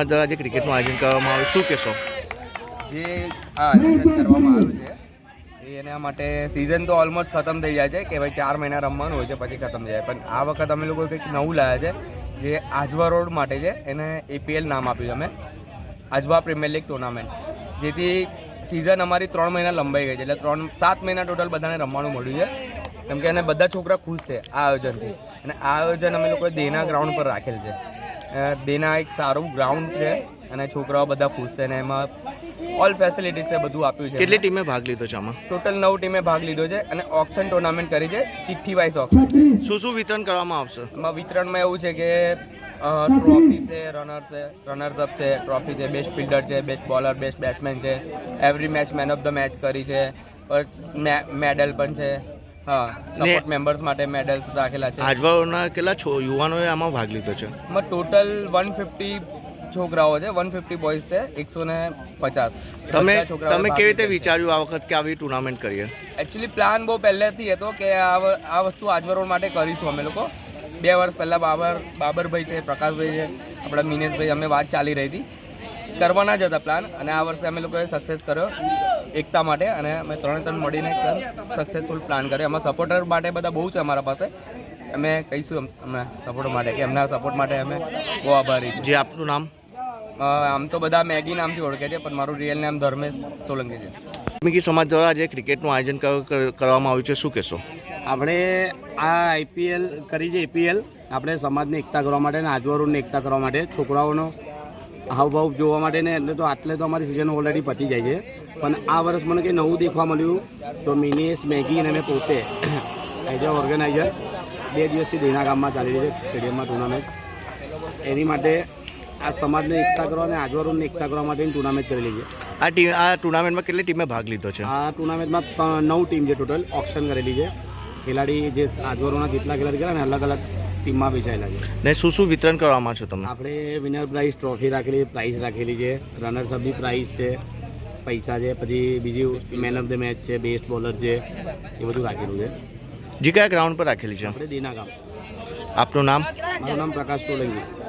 દ્વારા જે ક્રિકેટનું આયોજન કરવામાં આવ્યું. શું કહેશો? જે આ આયોજન કરવામાં આવ્યું છે, એ એના માટે સિઝન તો ઓલમોસ્ટ ખતમ થઈ જાય છે, કે ભાઈ ચાર મહિના રમવાનું હોય છે, પછી ખતમ થઈ જાય. પણ આ વખત અમે લોકો કંઈક નવું લાવ્યા છે, જે આજવા રોડ માટે છે, એને એપીએલ નામ આપ્યું અમે. આજવા પ્રીમિયર લીગ ટુર્નામેન્ટ જેથી સિઝન અમારી ત્રણ મહિના લંબાઈ ગઈ છે, એટલે ત્રણ, સાત મહિના ટોટલ બધાને રમવાનું મળ્યું છે. કેમ કે એને બધા છોકરા ખુશ છે આ આયોજનથી. અને આ આયોજન અમે લોકોએ દેના ગ્રાઉન્ડ પર રાખેલ છે. દેના એક સારું ગ્રાઉન્ડ છે અને છોકરાઓ બધા ખુશ છે અને એમાં ઓલ ફેસિલિટીસે છે બધું આપ્યું છે. કેટલી ટીમે ભાગ લીધો છે આમાં? ટોટલ નવ ટીમે ભાગ લીધો છે અને ઓપ્શન ટુર્નામેન્ટ કરી છે ચિઠ્ઠી વાઇઝ ઓપ્શન શું શું વિતરણ કરવામાં આવશે? એમાં વિતરણમાં એવું છે કે ટ્રોફી છે રનર છે રનર્સ અપ છે ટ્રોફી છે બેસ્ટ ફિલ્ડર છે બેસ્ટ બોલર બેસ્ટ બેટ્સમેન છે. Every match man of the match કરી છે. મેડલ પણ છે. હા સપોર્ટ મેમ્બર્સ માટે મેડલ્સ રાખેલા છે. આજવાના કેટલા છો? યુવાનોએ આમાં ભાગ લીધો છે. એમાં ટોટલ વન ફિફ્ટી છોકરાઓ છે વન ફિફ્ટી બોયઝ છે એકસો ને પચાસ તમે તમે કેવી રીતે વિચાર્યું આ વખત કે આવી ટુર્નામેન્ટ કરીએ? એકચ્યુઅલી પ્લાન બહુ પહેલેથી હતો કે આ આ વસ્તુ આજવરોડ માટે કરીશું અમે લોકો. બે વર્ષ પહેલાં બાબર બાબરભાઈ છે પ્રકાશભાઈ છે આપણા મિનેશભાઈ અમે વાત ચાલી રહી હતી. કરવાના જ હતા પ્લાન અને આ વર્ષે અમે લોકોએ સક્સેસ કર્યો. એકતા માટે અને અમે ત્રણે ત્રણ મળીને એકદમ સક્સેસફુલ પ્લાન કર્યો. એમાં સપોર્ટર માટે બધા બહુ છે અમારા પાસે. અમે કહીશું અમ- અમને સપોર્ટ માટે કે એમના સપોર્ટ માટે અમે બહુ આભારી જે આપનું નામ? આમ તો બધા મેગી નામથી ઓળખે છે પણ મારું રિયલ નામ ધર્મેશ સોલંકી છે. વાલ્મીકી સમાજ દ્વારા આજે ક્રિકેટનું આયોજન કર- કર- કરવામાં આવ્યું છે. શું કહેશો? આપણે આ આઈપીએલ કરી છે એપીએલ આપણે સમાજને એકતા કરવા માટે અને આજવારૂને એકતા કરવા માટે છોકરાઓનો હાવભાવ જોવા માટે ને એટલે તો આટલે તો અમારી સિઝન ઓલરેડી પતી જાય છે. પણ આ વર્ષ મને કંઈ નવું દેખવા મળ્યું. તો મિનેશ મેગી અને મેં પોતે એઝ અ ઓર્ગેનાઇઝર બે દિવસથી દેના ગામમાં ચાલી રહી છે સ્ટેડિયમમાં ટુર્નામેન્ટ એની માટે આ સમાજને એકતા કરવા અને આજવારોને એકતા કરવા માટેની ટુર્નામેન્ટ કરેલી છે. આ ટીમ આ ટુર્નામેન્ટમાં કેટલી ટીમે ભાગ લીધો છે? આ ટુર્નામેન્ટમાં નવ ટીમ છે ટોટલ ઓપ્શન કરેલી છે. ખેલાડી જે આજવારોના જેટલા ખેલાડી કર્યા ને અલગ અલગ ટીમમાં વેચાયેલા છે. ને શું શું વિતરણ કરવામાં છો તમે આપણે વિનર પ્રાઇઝ ટ્રોફી રાખેલી પ્રાઇઝ રાખેલી છે. રનર્સ અપની પ્રાઇઝ છે પૈસા છે પછી બીજું મેન ઓફ ધ મેચ છે બેસ્ટ બોલર છે એ બધું રાખેલું છે. જે કયા ગ્રાઉન્ડ પર રાખેલી છે? આપણે દીના ગામ. આપનું નામ? મારું નામ પ્રકાશ સોલંકી.